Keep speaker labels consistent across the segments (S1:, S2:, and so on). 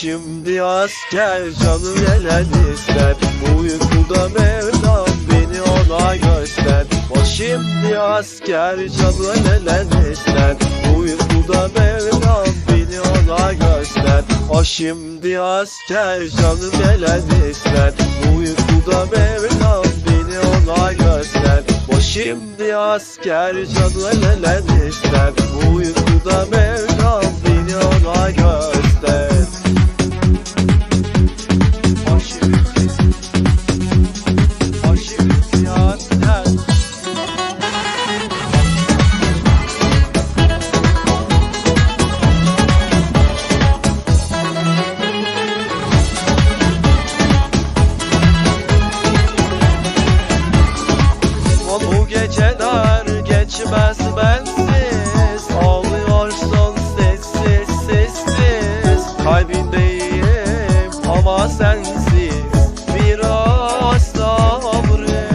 S1: şimdi asker canı neler ister Bu uykuda Mevlam beni ona göster. O şimdi asker canı neler ister Bu uykuda Mevlam beni ona göster. O şimdi asker canı neler ister Bu uykuda Mevlam beni ona göster. O şimdi asker canı neler ister Bu uykuda Mevlam beni ona göster geceler geçmez bensiz. Ağlıyorsun sessiz sessiz. Kalbindeyim ama sensiz. Biraz sabret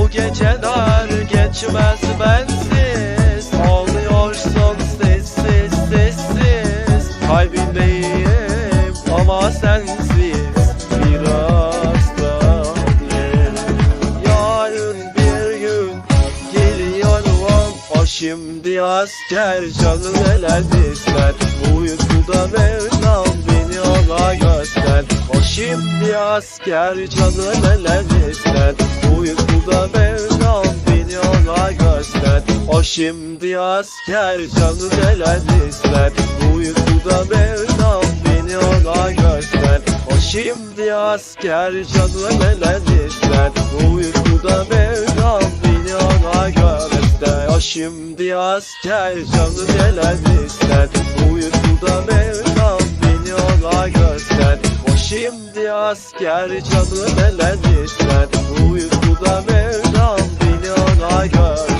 S1: O geceler geçmez bensiz. Ağlıyorsun sessiz sessiz. Kalbindeyim ama sensiz şimdi asker canı neler ister uykuda Mevlam beni ona göster. O şimdi asker canı neler ister uykuda Mevlam beni ona göster. O şimdi asker canı neler ister uykuda Mevlam beni ona göster. O şimdi asker canı neler ister uykuda Mevlam beni ona göster O şimdi asker? Canı neler ister? Bu uykuda Mevlam beni ona göster. O şimdi asker canı neler ister? Bu uykuda Mevlam beni ona göster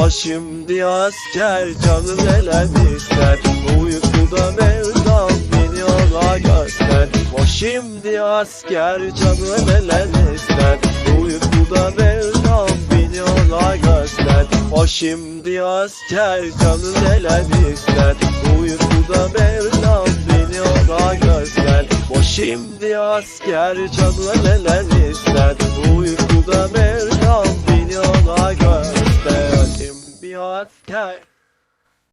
S1: O şimdi asker canı neler ister? Uykuda Mevlam beni ona göster. O şimdi asker canı neler ister? Uykuda Mevlam beni ona göster. O şimdi asker canı neler ister? Uykuda Mevlam beni ona göster. O şimdi asker canı neler ister? Uykuda Mevlam beni ona göster Şimdi asker